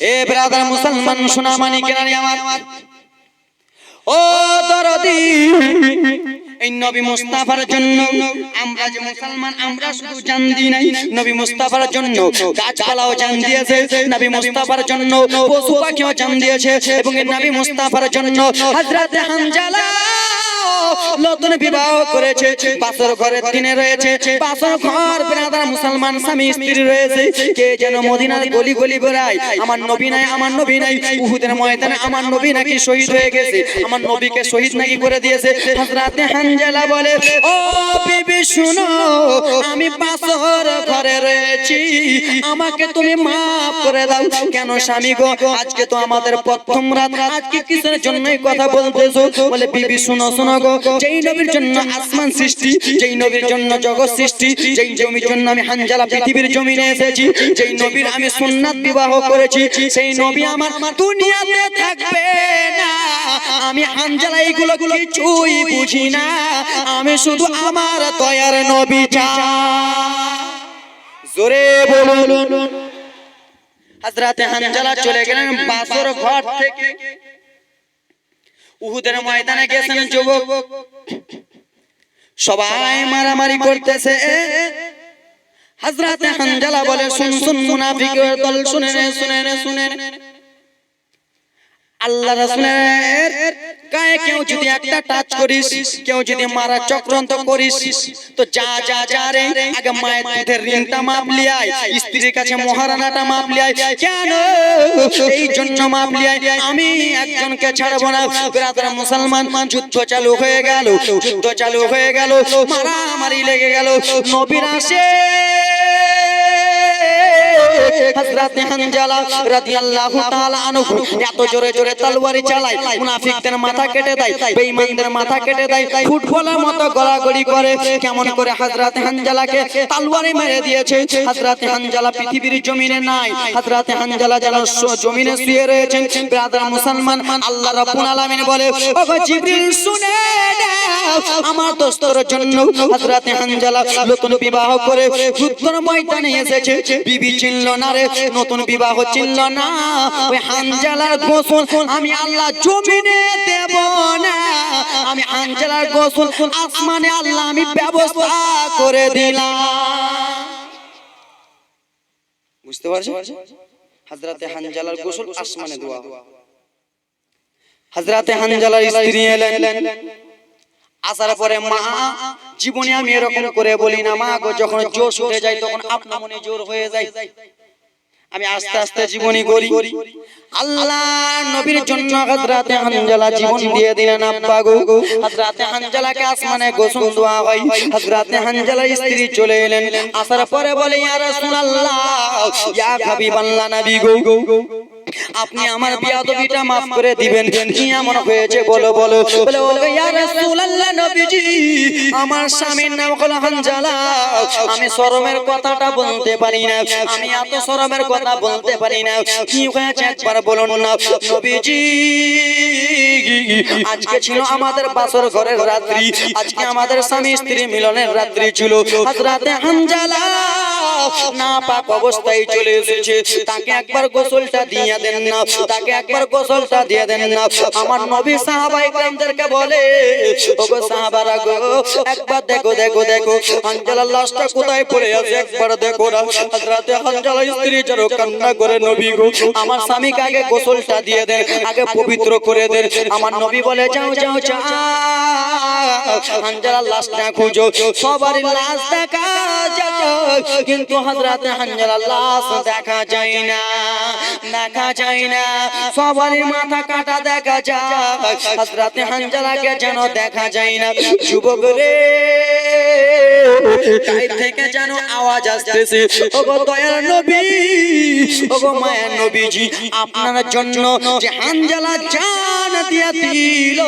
এ brother মুসলমান সোনামানি কেনারি আমার। ও দরদি। নবী মুস্তাফার জন্য। নবী মুস্তাফার জন্য নতুন বিবাহ করেছে। ঘরের দিনে রয়েছে। ঘর মুসলমান স্বামী স্ত্রী রয়েছে। কে যেন মদিনার গলি গলি বেড়ায় আমার নবী নাই, আমার নবী নাই। উহুদের ময়দানে আমার নবী নাকি শহীদ হয়ে গেছে। আমার নবীকে শহীদ নাকি করে দিয়েছে? হযরতে হানজালা বলে ও বিবি শুনো, আমি বাসর ঘরে রয়েছি। আমাকে তুমি মাফ করে দাও। কেন স্বামী গো, আজকে তো আমাদের প্রথম রাত। আজকে কিসের জন্যই কথা বলতেছো? বলে, বিবি, শুনো শুনো গো। যেই নবীর জন্য আসমান সৃষ্টি, যেই নবীর জন্য জগৎ সৃষ্টি, যেই জমির জন্য আমি হানজালা পৃথিবীর জমিনে এসেছি, যেই নবীর আমি সুন্নাত বিবাহ করেছি, সেই নবী আমার দুনিয়াতে থাকবে না। আমি হানজালা এইগুলো কিছুই বুঝি না। আমি শুধু আমার দয়ার নবী চাই জোরে বলুন। হযরতে হানজালা চলে গেলেন বাসর ঘর থেকে। উহুদের ময়দানে গেছেন যুবক। সবাই মারামারি করতেছে। হযরতে হানজালা বলে, শুন শুন মুনাফিকের দল, শুনে শুনে শুনে আল্লাহ রাসূলের গায়ে কেউ যদি একটা টাচ করিস কেউ যদি মারা চক্রান্ত করিস তো যা যা যা রে আগে মায়ের দুধের ঋণটা মাপ লিয়াই স্ত্রীর কাছে মহারানাটা মাপ লিয়াই কেন? এই জন্য মাপ লিয়াই আমি একজনকে ছাড়বো না। ব্রাদার মুসলমান যুদ্ধ চালু হয়ে গেল যুদ্ধ চালু হয়ে গেল মারামারি লেগে গেল নবীর আসে। হযরত হানজালা রাদিয়াল্লাহু তাআলা আনহু এত জোরে জোরে তলোয়ারি চালায়, মুনাফিকদের মাথা কেটে দেয়, বেঈমানদের মাথা কেটে দেয়, ফুটবলের মতো গড়াগড়ি করে। কেমন করে হযরত হানজালাকে তলোয়ারি মেরে দিয়েছে? হযরত হানজালা পৃথিবীর জমিনে নাই। হযরত হানজালা যেন জমিনে শুয়ে রয়েছেন। ব্রাদার মুসলমান আল্লাহ রাব্বুল আলামিন বলে, ওগো জিবরিল, শুনে আমার দোস্তর জন্য হযরত হানজালা নতুন বিবাহ করে যুদ্ধের ময়দানে এসেছে। বিবি চিনল না রে, নতুন বিবাহ চিনল না। ওই হানজালার গোসল আমি আল্লাহ জমিনে দেব না। আমি হানজালার গোসল আসমানে আল্লাহ আমি ব্যবস্থা করে দিলাম। বুঝতে পারছ? হযরতে হানজালার গোসল আসমানে দেওয়া। হযরতে হানজালার স্ত্রী এলেন। আসার পরে মা, জীবনে আমি এরকম করে বলি না, মা গো, যখন জোশ উঠে যায় তখন আপনা মনে জোর হয়ে যায়। আমি আস্তে আস্তে জীবনী করি। আল্লাহ নবীর জন্য হানজালা জীবন দিয়ে দিলেন, আব্বা গো। হানজালাকে আসমানে গোসল হয়। হানজালার স্ত্রী চলে এলেন। আসার পরে বলে, ইয়া রাসূলুল্লাহ, ইয়া হাবিবাল্লাহ নবী গো। আপনি আমার বিয়াদবিটা মাফ করে দিবেন। কি এমন হয়েছে বলো বলো। বলে ও ইয়া রাসূলুল্লাহ নবীজি আমার স্বামীর নাম হলো হানজালা। আমি শরমের কথাটা বলতে পারি না। আমি এত শরমের কথা বলতে পারি না। কি হয়েছে একবার বলুন না নবীজি। আজকে ছিল আমাদের বাসর ঘরের রাত্রি। আজকে আমাদের স্বামী স্ত্রী মিলনের রাত্রি ছিল। হযরতে হানজালা। না পাক অবস্থায় চলে এসেছে। তাকে একবার গোসলটা দিয়ে দেন না, তাকে একবার গোসলটা দিয়ে দেন না। আমার নবী সাহাবা ইকরামদেরকে বলে, ওগো সাহাবারা গো, একবার দেখো দেখো দেখো হানজালার লাশটা কোথায় পড়ে আছে? একবার দেখো না রাতে হানজালা স্ত্রী যারা কান্না করে, নবী গো, আমার স্বামীকে আগে গোসলটা দিয়ে দেন, আগে পবিত্র করে দেন। আমার নবী বলে, যাও যাও যাও হানজালার লাশটা খুঁজো সবার লাশ দেখা যাও কিন্তু হযরতে হজরত লাশ দেখা যায় না, দেখা যায় না। সবারই মাথা কাটা দেখা যায় হজরত হানজালাকে যেন দেখা যায় না। যুবক রে থেকে যেন আওয়াজ আসতেছে। ওগো দয়ার নবী ওগো নবীজি আপনার জন্য জান দিয়া দিল।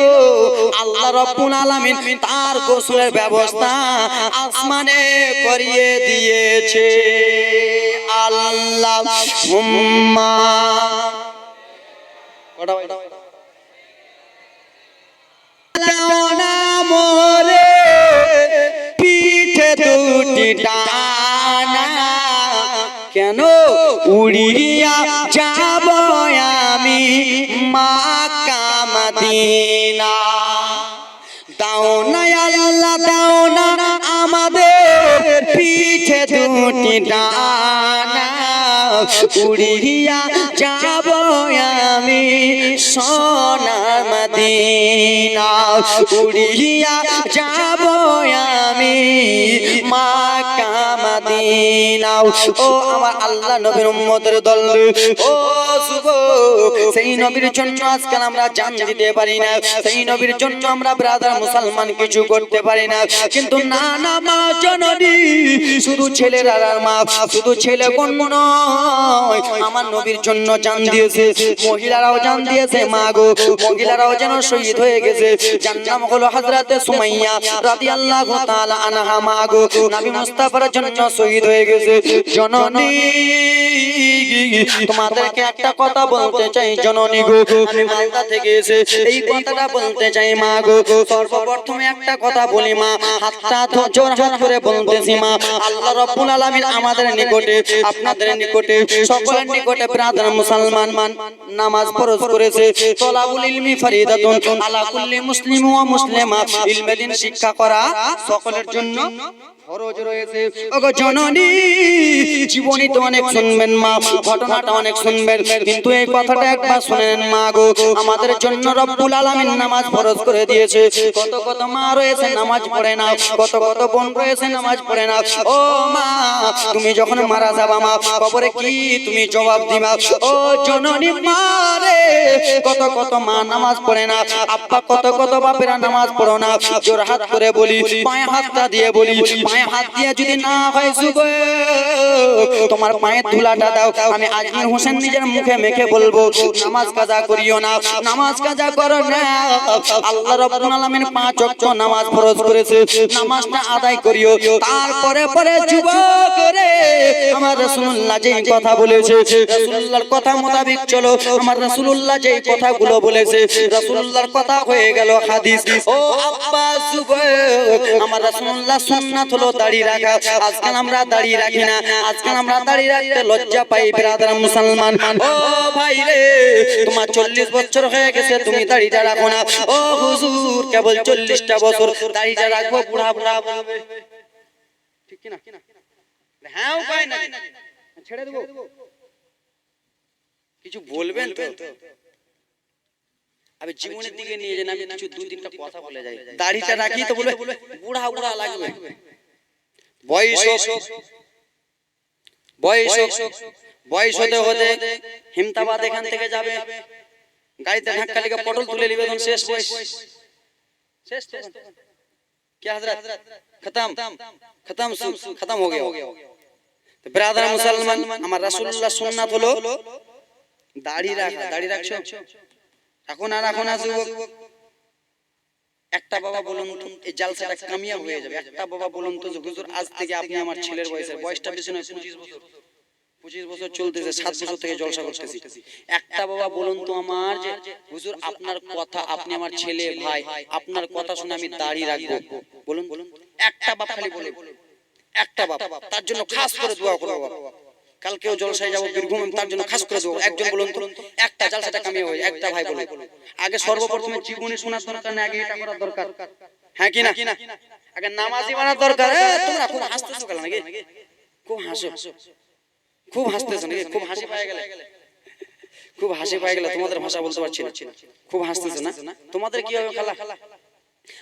আল্লাহ রাব্বুল আলামিন তার গোসলের ব্যবস্থা আসমানে করিয়ে দিয়েছে। আল্লাহ হুম্মা কটা উড়িয়া যাব আমি মাকামাদিনা দাও না আল্লাহ দাও না আমাদের পিঠে দুটি ডান উড়িয়া যাব আমি সোনামদিনা উড়িয়া যাব আমি মাকা মদিনা। ও আমার আল্লাহ নবীর উম্মতের দল। ও যুবক সেই নবীর জন্য আজকাল আমরা জান দিতে পারি না। সেই নবীর জন্য আমরা ব্রাদার মুসলমান কিছু করতে পারি না। কিন্তু না মা জননী, শুধু ছেলেরা আর মা, শুধু ছেলে কোন নয়, আমার নবীর জন্য জান দিয়েছে। মহিলারাও জান দিয়েছে, মা গো। মহিলারাও যেন শহীদ হয়ে গেছে। যার নাম হলো হযরতে সুমাইয়া রাদিয়াল্লাহু তাআলা আনহা, মা গো। নবী মুস্তাফার জন্য শহীদ হয়ে গেছে। জননী, তোমাদেরকে একটা কথা বলতে চাই জননী গো আমি মালদা থেকে এসে এই কথাটা বলতে চাই মা গো সর্বপ্রথমে একটা কথা বলি মা হাতটা তো জোর হাত করে বলতেছি মা, আল্লাহ রাব্বুল আলামিন আমাদের নিকটে, আপনাদের নিকটে, সকলের নিকটে ব্রাদার মুসলমান মান নামাজ ফরজ করেছে। তলাবুল ইলমি ফরিদাতুন আলা কুল্লি মুসলিম ওয়া মুসলিমা। ইলমে দিন শিক্ষা করা সকলের জন্য ফরজ রয়েছে। ওগো জননী জীবনী তো অনেক শুনবেন মা ঘটনাটা অনেক শুনবেন। কিন্তু এই কথাটা একবার শুনেন মা গো। আমাদের জন্য রব্বুল আলামিন নামাজ ফরজ করে দিয়েছে। কত কত মা রয়েছে নামাজ পড়ে না। কত কত বোন রয়েছে নামাজ পড়ে না। ও মা তুমি যখন মারা যাবা মা কবরে কি তুমি জবাব দিবা? ও জননী মা রে কত কত মা নামাজ পড়ে না। আব্বা কত কত বাপেরা নামাজ পড়ো না। জোর হাত করে বলি পায়ে হাতটা দিয়ে বলি পায়ে হাত দিয়ে যদি না হয় শুভ তোমার পায়ে ধুলাটা দাও। আমি আজমির হোসেন নিজের মুখে মেখে বলব, নামাজ কাজা করিও না, নামাজ কাজা করো না। আল্লাহ রাব্বুল আলামিন পাঁচ ওয়াক্ত নামাজ ফরজ করেছে, নামাজটা আদায় করিও। তারপরে পরে যুবক রে, আমার রাসূলুল্লাহ যেই কথা বলেছে, রাসূলুল্লাহর কথা মোতাবেক চলো। আমার রাসূলুল্লাহ যেই কথাগুলো বলেছে, রাসূলুল্লাহর কথা হয়ে গেল হাদিস। ও আব্বা যুবক, আমার রাসূলুল্লাহ সুন্নাত হলো দাড়ি রাখা। আজকাল আমরা দাড়ি রাখি না, আজকাল আমরা দাড়ি রাখতে লজ্জা পাই ব্রাদার মুসলমান। ও ভাই রে, তোমার চল্লিশ বছর হয়ে গেছে, তুমি দাড়িটা রাখো না। ও হুজুর, কেবল চল্লিশটা বছর দাড়িটা রাখব, বুড়া বুড়া ঠিক কিনা? হ্যাঁ কিছু বলবেন তো? আমি জীবনের দিকে নিয়ে যান আমি কিছু দু, তিনটা কথা বলে যাই। দাড়িটা রাখি তো বলবে, বুড়া বুড়া লাগবে। বয়স বয়স বয়স হতে হতে হিমতাবাদ এখান থেকে যাবে। গাড়িতে ধাক্কা লেগে পটল তুলে নিবে তখন শেষ বয়স। শেষ কে হযরত খতম। খতম। খতম হো গয়া তো ব্রাদার মুসলমান আমার রাসূলুল্লাহ সুন্নাত হলো দাড়ি রাখা। দাড়ি রাখছো এখন আর এখন আসুক একটা বাবা বলুন তো, এই জালসাটা কামিয়াব হয়ে যাবে। একটা বাবা বলুন তো হুজুর, আজ থেকে আপনি আমার ছেলের বয়সের, বয়সটা বেশি নয়, পঁচিশ বছর। পঁচিশ বছর চলতেছে, সাত বছর থেকে জলসা করতেছি। একটা বাবা বলুন তো আমার যে, হুজুর, আপনার কথা, আপনি আমার ছেলে ভাই, আপনার কথা শুনে আমি দাঁড়িয়ে রাখব। বলুন বলুন একটা বাপ খালি বলে, একটা বাপ, তার জন্য খাস করে দোয়া করব বাবা। কালকেও জলসায় যাব বীরভূম তার জন্য খাস করে দেবো একজন বলুন তো একটা জালসাটা কামিয়ে হয় একটা ভাই বলুন। আগে সর্বপ্রথমে জীবনে শোনার দরকার না আগে এটা করার দরকার। হ্যাঁ কি না? আগে নামাজি বানার দরকার। এ, তোমরা খুব হাসতেছো কেন নাকি? খুব হাসো। খুব হাসতেছো নাকি? খুব হাসি পায় গেলে। খুব হাসি পায় গেলে তোমাদের ভাষা বলতে পারছি না। খুব হাসতেছো না? তোমাদের কি হবে খালা?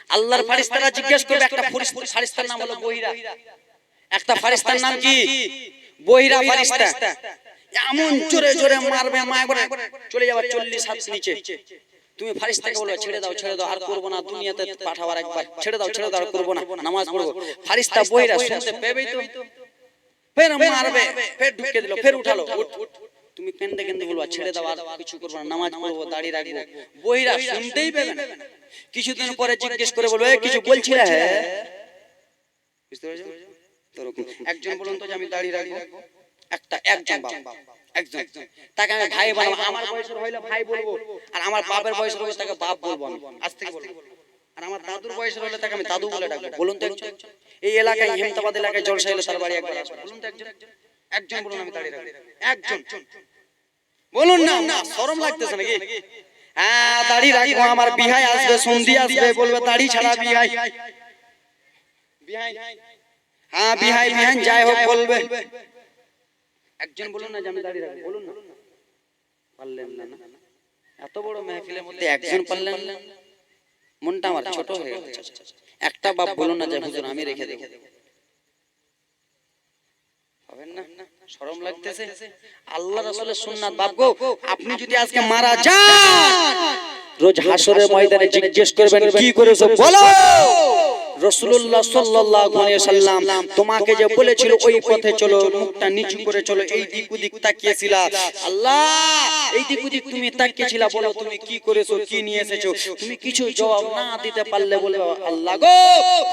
আল্লাহর ফারিস্তারা জিজ্ঞেস করবে একটা ফরিস- ফারিস্তার নাম হলো বহিরা। একটা ফারিস্তার নাম কি? বহিরা ফারিস্তা এমন জোরে জোরে মারবে মা একবার চলে যাবে চল্লিশ হাত নিচে। তুমি ফারিস্তাকে বলবে ছেড়ে দাও ছেড়ে দাও আর করব না দুনিয়াতে পাঠাবার একবার। ছেড়ে দাও ছেড়ে দাও আর করব না নামাজ পড়ব। ফারিস্তা বহিরা শুনতে পেবেই তো। ফের মারবে ফের ঢুকে দিল ফের উঠালো উঠ, উঠ। তুমি কেন্দে কেন্দে বলবা ছেড়ে দাও আর কিছু করব না নামাজ পড়ব দাড়ি রাখব। বহিরা শুনতেই পেবে না। কিছুদিন পরে জিজ্ঞেস করে বলব "এ, কিছু বলছিলে? হ্যাঁ বুঝতে পেরেছ? ওরকম। একজন বলুন তো যে আমি দাড়ি রাখব? একটা একজন একজন তাকে আমি ভাই বানাবো আমার বয়সের হইলে ভাই বলব। আর আমার বাপের বয়সের হলে তাকে বাপ বলব আমি। আজ থেকে বলব। আর আমার দাদুর বয়সের হলে তাকে আমি দাদু বলে ডাকবো। বলুন তো একজন। এই এলাকায় হেমতাবাদ এলাকায় জলসা এলে তার বাড়ি একবার আসব। বলুন তো একজন। একজন। বলুন আমি দাঁড়িয়ে রাখব। একজন। বলুন না না। শরম লাগতেছে নাকি? হ্যাঁ দাড়ি রাখব। আমার বিহাই আসবে সন্ধি আসবে বলবে দাড়ি ছাড়া বিহাই। বিহাই। হ্যাঁ বিহাই বিহাই যাই হোক বলবে। একজন বলুন না যে আমি দাড়ি রাখব বলুন না। পারলেন না না। এত বড় মেহফিলের মধ্যে একজন পারলেন না। মনটা আমার ছোট হয়ে গেল একটা বাপ বলুন না যে হুজুর আমি রেখে দেবো। হবেন না? শরম লাগতেছে। আল্লাহ রাসূলের সুন্নাত। বাপ গো আপনি যদি আজকে মারা যান রোজ হাসরের ময়দানে জিজ্ঞেস করবেন কি করেছ? বলো! আলাইহি সাল্লাম তোমাকে যে বলেছিল ওই পথে চলো, মুখটা নিচু করে চলো, এই দিক ওদিক তাকিয়েছিলা। আল্লাহ, এই দিক ওদিক তুমি তাকিয়েছিলা বলো, তুমি কি করেছ, কি নিয়ে এসেছ? তুমি কিছু জবাব না দিতে পারলে বলে, আল্লাহ গো,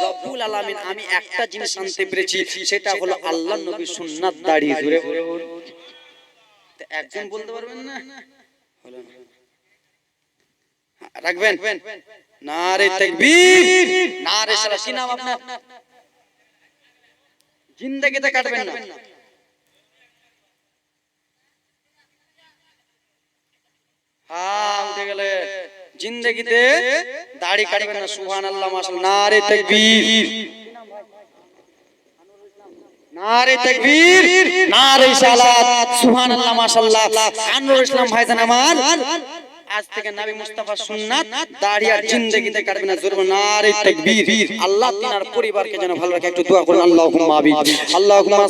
রব্বুল আলামিন, আমি একটা জিনিস জানতে পেরেছি, সেটা হলো আল্লাহ নবী সুন্নাত দাঁড়িয়ে ধরে। একজন বলতে পারবেন না? হলো না। রাখবেন? নারে তাকবীর। নারে সালাত কি নাম আপনার জিন্দেগিতে কাটবেন না। হ্যাঁ উঠে গেলে। জিন্দেগিতে দাড়ি কাটবেন না সুবহানাল্লাহ মাশাআল্লাহ। নারে তাকবীর। নারে তাকবীর। নারে সালাত। সুবহানাল্লাহ মাশাআল্লাহ। আনোয়ার ইসলাম ভাইজান আমার। আজ থেকে নবী মুস্তাফা সুন্নাত দাড়ি আর জিন্দেগিতে কাটবে না জোর নারে তাকবীর। আল্লাহ তিনার পরিবারকে যেন ভালো রাখে একটু দোয়া করুন আল্লাহুম্মা আমিন। আল্লাহুম্মা